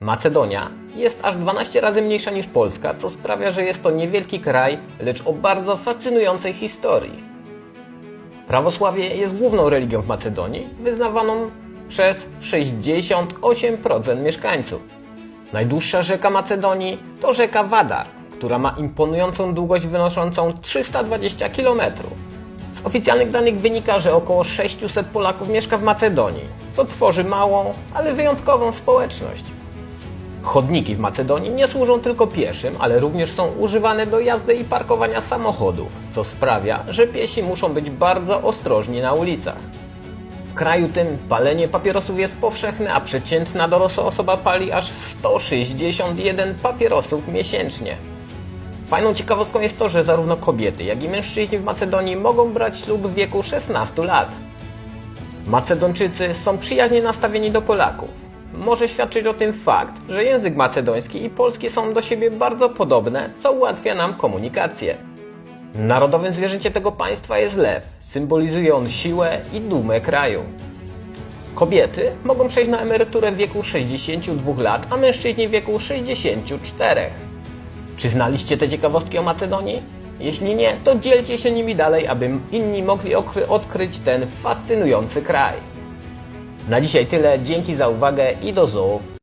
Macedonia jest aż 12 razy mniejsza niż Polska, co sprawia, że jest to niewielki kraj, lecz o bardzo fascynującej historii. Prawosławie jest główną religią w Macedonii, wyznawaną przez 68% mieszkańców. Najdłuższa rzeka Macedonii to rzeka Wadar, która ma imponującą długość wynoszącą 320 km. Z oficjalnych danych wynika, że około 600 Polaków mieszka w Macedonii, co tworzy małą, ale wyjątkową społeczność. Chodniki w Macedonii nie służą tylko pieszym, ale również są używane do jazdy i parkowania samochodów, co sprawia, że piesi muszą być bardzo ostrożni na ulicach. W kraju tym palenie papierosów jest powszechne, a przeciętna dorosła osoba pali aż 161 papierosów miesięcznie. Fajną ciekawostką jest to, że zarówno kobiety, jak i mężczyźni w Macedonii mogą brać ślub w wieku 16 lat. Macedończycy są przyjaźnie nastawieni do Polaków. Może świadczyć o tym fakt, że język macedoński i polski są do siebie bardzo podobne, co ułatwia nam komunikację. Narodowym zwierzęciem tego państwa jest lew. Symbolizuje on siłę i dumę kraju. Kobiety mogą przejść na emeryturę w wieku 62 lat, a mężczyźni w wieku 64. Czy znaliście te ciekawostki o Macedonii? Jeśli nie, to dzielcie się nimi dalej, aby inni mogli odkryć ten fascynujący kraj. Na dzisiaj tyle, dzięki za uwagę i do zoo.